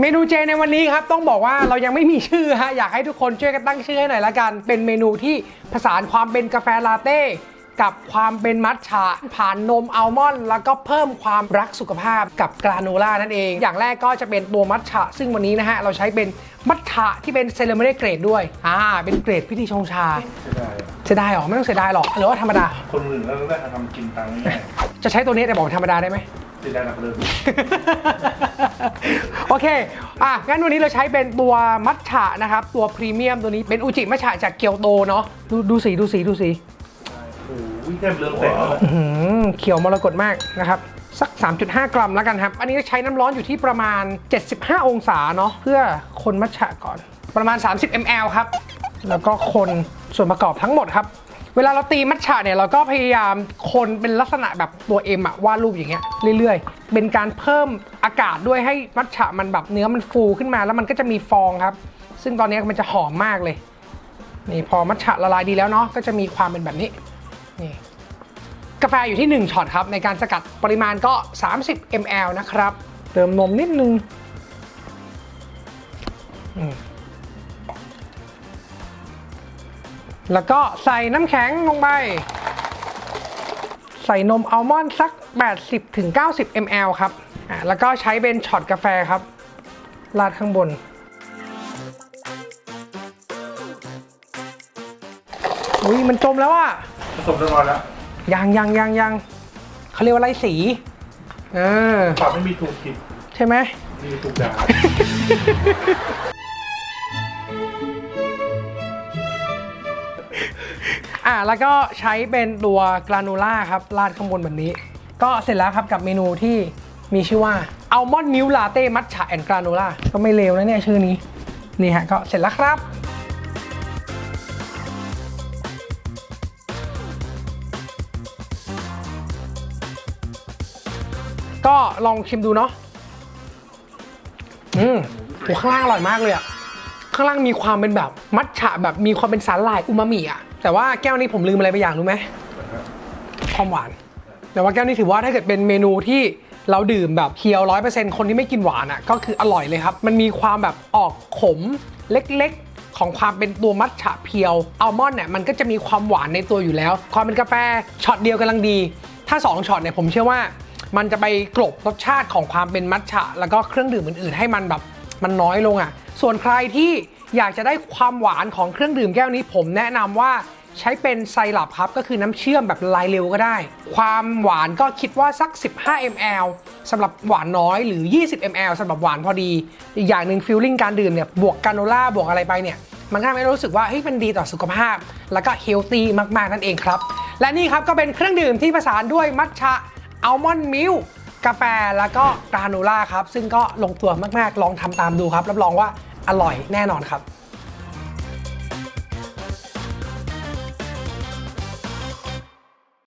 เมนูเจในวันนี้ครับ ต้องบอกว่าเรายังไม่มีชื่อฮะอยากให้ทุกคนช่วยกันตั้งชื่อให้หน่อยละกัน เป็นเมนูที่ผสานความเป็นกาแฟลาเต้กับความเป็นมัทฉะผ่านนมอัลมอนด์แล้วก็เพิ่มความรักสุขภาพกับกราโนล่านั่นเอง อย่างแรกก็จะเป็นตัวมัทฉะซึ่งวันนี้นะฮะ เราใช้เป็นมัทฉะที่เป็นเซเลเมเรเกรดด้วย อ่า เป็นเกรดพิธีชงชาไม่ได้อะเสียดายเหรอ ไม่ต้องเสียดายหรอกหรือว่าธรรมดา คนอื่นแล้วได้ทำกินตังค์ง่ายจะใช้ตัวนี้แต่บอกธรรมดาได้ไหมๆที่ได้รับเริ่ม โอเค อะ งั้นวันนี้เราใช้เป็นตัวมัทฉะนะครับ ตัวพรีเมียมตัวนี้เป็นอุจิมัทฉะจากเกียวโตเนาะดูดูสีดูสีดูสีโอ้โหแก้มเรืองแสงแล้วนะอื้อหือเขียวมรกตมากนะครับ สัก 3.5 กรัมแล้วกันครับ อันนี้ใช้น้ำร้อนอยู่ที่ประมาณ 75 องศาเนาะเพื่อคนมัทฉะก่อน ประมาณ 30 ml ครับ แล้วก็คนส่วนประกอบทั้งหมดครับ เวลาเราตีมัทฉะเนี่ยเราก็พยายามคนเป็นลักษณะแบบตัว M อะวาดรูปอย่างเงี้ยเรื่อยๆ เป็นการเพิ่มอากาศด้วยให้มัทฉะมันแบบเนื้อมันฟูขึ้นมาแล้วมันก็จะมีฟองครับ ซึ่งตอนนี้มันจะหอมมากเลยนี่พอมัทฉะละลายดีแล้วเนาะก็จะมีความเป็นแบบนี้นี่กาแฟอยู่ที่ 1ช็อตครับ ในการสกัดปริมาณก็ 30 ml นะครับ เติมนมนิดนึงอืม แล้วก็ใส่น้ำแข็งลงไป ใส่นมอัลมอนด์สัก 80ถึง90 ml ครับอะแล้วก็ใช้เป็นช็อตกาแฟครับ ราดข้างบน อุ้ยมันจมแล้วอะ ผสมเรียบร้อยแล้วยังยังยังยังเขาเรียกว่าไล่สี เออ ปรับไม่มีถูกผิดใช่ไหม มีถูกด่า อะแล้วก็ใช้เป็นตัวกราโนล่าครับราดข้างบนแบบนี้ ก็เสร็จแล้วครับกับเมนูที่มีชื่อว่าอัลมอนด์มิลลาเต้มัทฉะแอนกราโนล่าก็ไม่เลวนะเนี่ยชื่อนี้ นี่ฮะก็เสร็จแล้วครับก็ลองชิมดูเนาะ อืมข้างล่างอร่อยมากเลยอะข้างล่างมีความเป็นแบบมัทฉะแบบมีความเป็นสาหร่ายอูมามิอะ แต่ว่าแก้วนี้ผมลืมอะไรไปอย่างรู้ไหมความหวาน แต่ว่าแก้วนี้ถือว่าถ้าเกิดเป็นเมนูที่เราดื่มแบบเคียวร้อยเปอร์เซ็นต์คนที่ไม่กินหวานอะก็คืออร่อยเลยครับ มันมีความแบบออกขมเล็กๆ ของความเป็นตัวมัทฉะเพียวอัลมอนด์เนี่ยมันก็จะมีความหวานในตัวอยู่แล้ว ความเป็นกาแฟช็อตเดียวกำลังดี ถ้าสองช็อตเนี่ยผมเชื่อว่า มันจะไปกลบรสชาติของความเป็นมัทฉะ แล้วก็เครื่องดื่มอื่นๆ ให้มันแบบมันน้อยลงอะ ส่วนใครที่ อยากจะได้ความหวานของเครื่องดื่มแก้วนี้ ผมแนะนำว่าใช้เป็นไซรัปครับ ก็คือน้ำเชื่อมแบบละลายเร็วก็ได้ ความหวานก็คิดว่าสัก 15 ml สำหรับหวานน้อยหรือ 20 ml สำหรับหวานพอดี อีกอย่างหนึ่งฟิลลิ่งการดื่มเนี่ยบวกกาโนล่าบวกอะไรไปเนี่ยมันก็ทำให้รู้สึกว่าเฮ้ยมันดีต่อสุขภาพ แล้วก็เฮลตี้มาก ๆ นั่นเองครับ และนี่ครับก็เป็นเครื่องดื่มที่ผสานด้วยมัทฉะอัลมอนด์มิลค์กาแฟแล้วก็กราโนล่าครับ ซึ่งก็ลงตัวมาก ๆ ลองทำตามดูครับ รับรองว่า อร่อยแน่นอนครับ